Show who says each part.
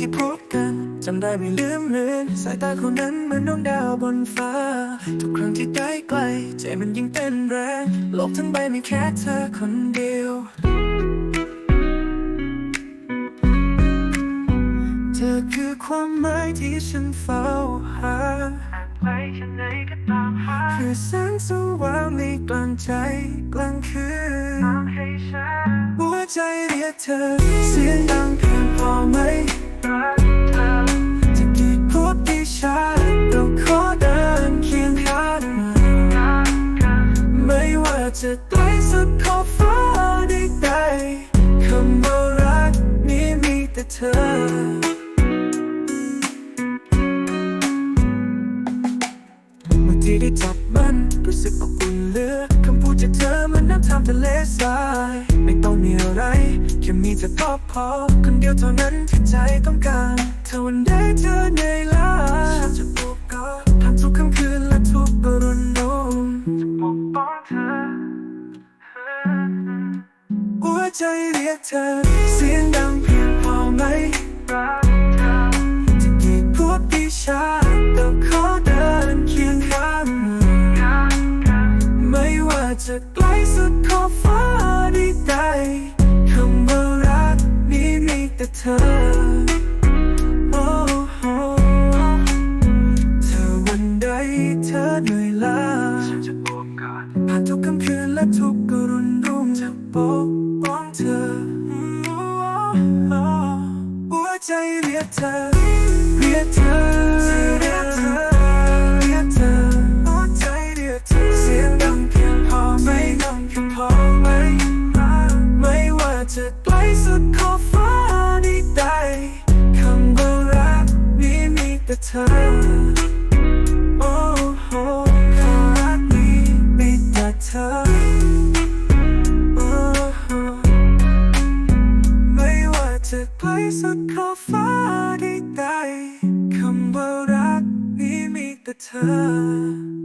Speaker 1: ที่พบกันจำได้ไม่ลืมเลือนสายตาคนนั้นเหมือนดวงดาวบนฟ้า ทุกครั้งที่ได้ใกล้ ใจมันยิ่งเต้นแรงโลกทั้งใบมีแค่เธอคนเดียว เธอคือความหมายที่ฉันเฝ้าหา
Speaker 2: ไปฉันไหนก็ตามหา
Speaker 1: คือแสงสว่างในกลางใจกลางคืน
Speaker 2: ตามให้ฉัน
Speaker 1: หัวใจเรียกเธอเสียงดัง ได้จับมันรู้สึกอบอุ่นเหลือคำพูดจากเธอมันน้ำทำทะเลทรายไม่ต้องมีอะไรแค่มีเธอก็พอ คนเดียวเท่านั้นที่ใจต้องการเธอวันใดเธอเหนื่อยล้าฉันจะปลุกกอดทำทุกค่ำคืนและทุกบรุณโนม
Speaker 2: ปกป้องเธอ
Speaker 1: หัวใจเรียกเธอ เสียงดังเพียงพอไหม จะไกลสุดขอบฟ้าใดๆคำว่ารักนี้มีแต่เธอ โอ้โหเธอวันใดเธอเหนื่อยล้า
Speaker 2: ฉันจะปกกอด
Speaker 1: ผ่านทุกค่ำคืนและทุกกรุณรุ่งจะปกป้องเธอหัวใจเรียกเธอ เรียกเธอ ธอ โอ้โหคำรักนี้มีแต่เธอ โอ้โหไม่ว่าจะไกลสุดขอบฟ้าใดๆคำว่ารักนี้มีแต่เธอ